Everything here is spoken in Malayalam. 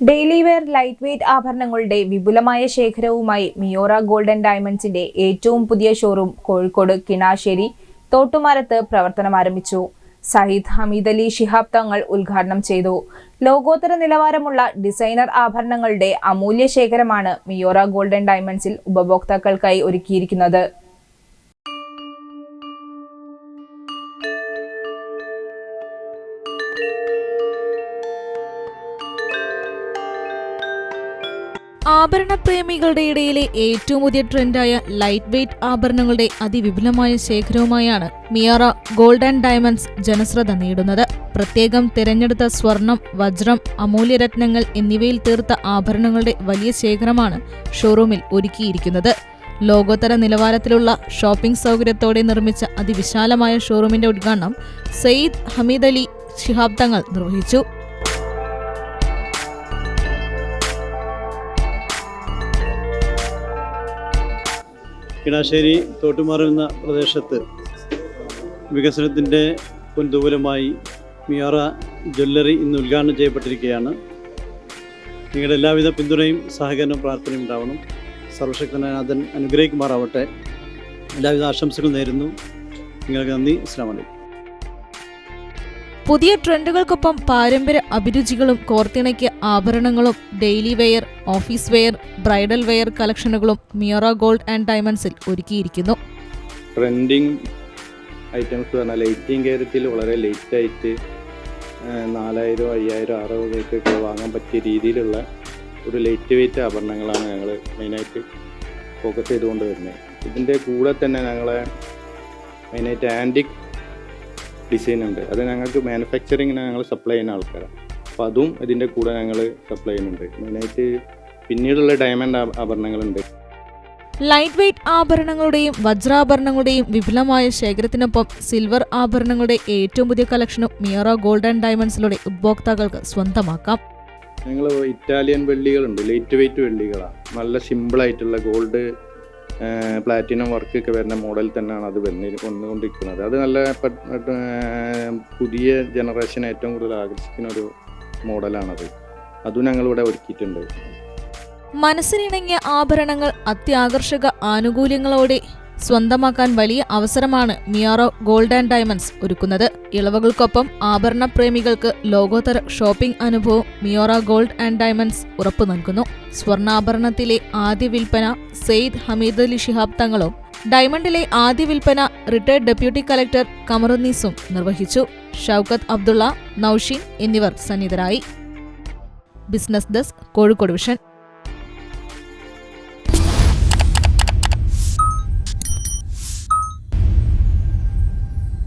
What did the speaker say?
ഡെയിലി വെയർ ലൈറ്റ് വെയ്റ്റ് ആഭരണങ്ങളുടെ വിപുലമായ ശേഖരവുമായി മിയോറ ഗോൾഡൻ ഡയമണ്ട്സിന്റെ ഏറ്റവും പുതിയ ഷോറൂം കോഴിക്കോട് കിണാശ്ശേരി തോട്ടുമാരത്ത് പ്രവർത്തനം ആരംഭിച്ചു. സയ്യിദ് ഹമീദ് അലി ഷിഹാബ് തങ്ങൾ ഉദ്ഘാടനം ചെയ്തു. ലോകോത്തര നിലവാരമുള്ള ഡിസൈനർ ആഭരണങ്ങളുടെ അമൂല്യ ശേഖരമാണ് മിയോറ ഗോൾഡൻ ഡയമണ്ട്സിൽ ഉപഭോക്താക്കൾക്കായി ഒരുക്കിയിരിക്കുന്നത്. ആഭരണപ്രേമികളുടെ ഇടയിലെ ഏറ്റവും പുതിയ ട്രെൻഡായ ലൈറ്റ് വെയ്റ്റ് ആഭരണങ്ങളുടെ അതിവിപുലമായ ശേഖരവുമായാണ് മിയറ ഗോൾഡ് ആൻഡ് ഡയമണ്ട്സ് ജനശ്രദ്ധ നേടുന്നത്. പ്രത്യേകം തിരഞ്ഞെടുത്ത സ്വർണം വജ്രം അമൂല്യരത്നങ്ങൾ എന്നിവയിൽ തീർത്ത ആഭരണങ്ങളുടെ വലിയ ശേഖരമാണ് ഷോറൂമിൽ ഒരുക്കിയിരിക്കുന്നത്. ലോകോത്തര നിലവാരത്തിലുള്ള ഷോപ്പിംഗ് സൗകര്യത്തോടെ നിർമ്മിച്ച അതിവിശാലമായ ഷോറൂമിന്റെ ഉദ്ഘാടനം സയ്യിദ് ഹമീദ് അലി ശിഹാബ് തങ്ങൾ നിർവഹിച്ചു. കിണാശ്ശേരി തോട്ടുമാറ എന്ന പ്രദേശത്ത് വികസനത്തിന്റെ പൊൻതൂവലമായി മിയാറ ജ്വല്ലറി ഇന്ന് ഉദ്ഘാടനം ചെയ്യപ്പെട്ടിരിക്കുകയാണ്. നിങ്ങളുടെ എല്ലാവിധ പിന്തുണയും സഹകരണവും പ്രാർത്ഥനയും ഉണ്ടാവണം. സർവശക്തനാഥൻ അനുഗ്രഹിക്കുമാറാവട്ടെ. എല്ലാവിധ ആശംസകൾ നേരുന്നു. നിങ്ങൾക്ക് നന്ദി. അസ്സാം വലൈക്കും പുതിയ ട്രെൻഡുകൾക്കൊപ്പം പാരമ്പര്യ അഭിരുചികളും കോർത്തിണയ്ക്ക് ആഭരണങ്ങളും daily wear office wear bridal wear കളക്ഷനുകളും മിയറ gold and ഡയമണ്ട്സിൽ ഒരുക്കിയിരിക്കുന്നു. ട്രെൻഡിങ് ഐറ്റംസ് പറഞ്ഞാൽ എയ്റ്റീൻ ക്യാരറ്റിൽ വളരെ ലേറ്റ് ആയിട്ട് നാലായിരം അയ്യായിരം ആറായിരമൊക്കെ വാങ്ങാൻ പറ്റിയ രീതിയിലുള്ള ഒരു ലൈറ്റ് വെയിറ്റ് ആഭരണങ്ങളാണ് ഞങ്ങൾ മെയിനായിട്ട് ഫോക്കസ് ചെയ്തുകൊണ്ട് വരുന്നത്. ഇതിന്റെ കൂടെ തന്നെ ഞങ്ങളെ മെയിനായിട്ട് ആന്റിക് ഡിസൈൻ ഉണ്ട്. അത് ഞങ്ങൾക്ക് മാനുഫാക്ചറിങ്ങിന് ഞങ്ങൾ സപ്ലൈ ചെയ്യുന്ന ആൾക്കാരാണ് അപ്പോൾ അതും ഇതിന്റെ കൂടെ ഞങ്ങൾ സപ്ലൈ ചെയ്യുന്നുണ്ട്. മെയിനായിട്ട് പിന്നീടുള്ള ഡയമണ്ട് ആഭരണങ്ങളുണ്ട്. ലൈറ്റ് വെയ്റ്റ് ആഭരണങ്ങളുടെയും വജ്രാഭരണങ്ങളുടെയും വിപുലമായ ശേഖരത്തിനൊപ്പം സിൽവർ ആഭരണങ്ങളുടെ ഏറ്റവും പുതിയ കളക്ഷനും മിയറ ഗോൾഡ് ആൻഡ് ഡയമണ്ട്സിലൂടെ ഉപഭോക്താക്കൾക്ക് സ്വന്തമാക്കാം. ഞങ്ങൾ ഇറ്റാലിയൻ വെള്ളികളുണ്ട്. ലൈറ്റ് വെയ്റ്റ് വെള്ളികളാണ് നല്ല സിമ്പിൾ ആയിട്ടുള്ള ഗോൾഡ് പ്ലാറ്റിനം വർക്ക് ഒക്കെ വരുന്ന മോഡൽ തന്നെയാണ് അത് വന്നി വന്നുകൊണ്ടിരിക്കുന്നത്. അത് നല്ല പുതിയ ജനറേഷൻ ഏറ്റവും കൂടുതൽ ആകർഷിക്കുന്ന ഒരു മോഡലാണത് അതും ഞങ്ങളിവിടെ ഒരുക്കിയിട്ടുണ്ട്. മനസ്സിനിണങ്ങിയ ആഭരണങ്ങൾ അത്യാകർഷക ആനുകൂല്യങ്ങളോടെ സ്വന്തമാക്കാൻ വലിയ അവസരമാണ് മിയാറോ ഗോൾഡ് ആൻഡ് ഡയമണ്ട്സ് ഒരുക്കുന്നത്. ഇളവുകൾക്കൊപ്പം ആഭരണ പ്രേമികൾക്ക് ലോകോത്തര ഷോപ്പിംഗ് അനുഭവം മിയോറ ഗോൾഡ് ആൻഡ് ഡയമണ്ട്സ് ഉറപ്പു നൽകുന്നു. സ്വർണാഭരണത്തിലെ ആദ്യ വിൽപ്പന സെയ്ദ് ഹമീദ് അലി ഷിഹാബ് തങ്ങളും ഡയമണ്ടിലെ ആദ്യ വിൽപ്പന റിട്ടയർഡ് ഡെപ്യൂട്ടി കലക്ടർ കമറുന്നീസും നിർവഹിച്ചു. ഷൗക്കത്ത് അബ്ദുള്ള നൌഷീൻ എന്നിവർ സന്നിധരായി. Business desk Kozhikode vision.